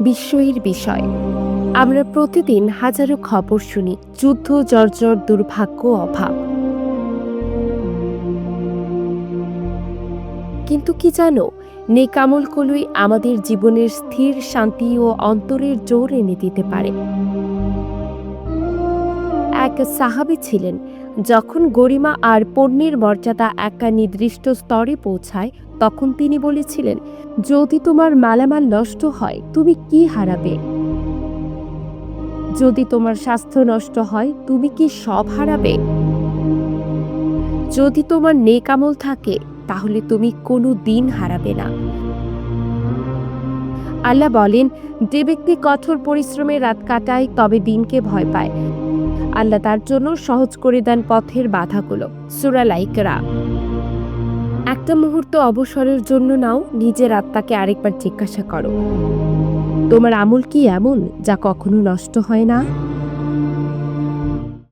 বিস্ময়ের বিষয়। আমরা প্রতিদিন হাজারো খবর শুনি, যুদ্ধ, জর্জর, দুর্ভাগ্য, অভাব। কিন্তু কি জানো নেকামল কলুই আমাদের জীবনের স্থির শান্তি ও অন্তরের জোর এনে দিতে পারে। এক সাহাবী ছিলেন। যখন গরিমা আর পণ্যের মর্যাদা একটা নির্দিষ্ট স্তরে পৌঁছায়, তখন তিনি বলেছিলেন, যদি তোমার মালামাল নষ্ট হয়, তুমি কি হারাবে? যদি তোমার স্বাস্থ্য নষ্ট হয়, তুমি কি সব হারাবে? যদি তোমার নেকামল থাকে, তাহলে তুমি কোনো দিন হারাবে না। আল্লাহ বলেন, যে ব্যক্তি কঠোর পরিশ্রমে রাত কাটায়, তবে দিনকে ভয় পায়। আল্লাহ তার জন্য সহজ করে দেন পথের বাধাগুলো। সুরা লাইকরা একটা মুহূর্ত অবসরের জন্য নাও, নিজের আত্মাকে আরেকবার জিজ্ঞাসা করো। তোমার আমল কি এমন, যা কখনো নষ্ট হয় না?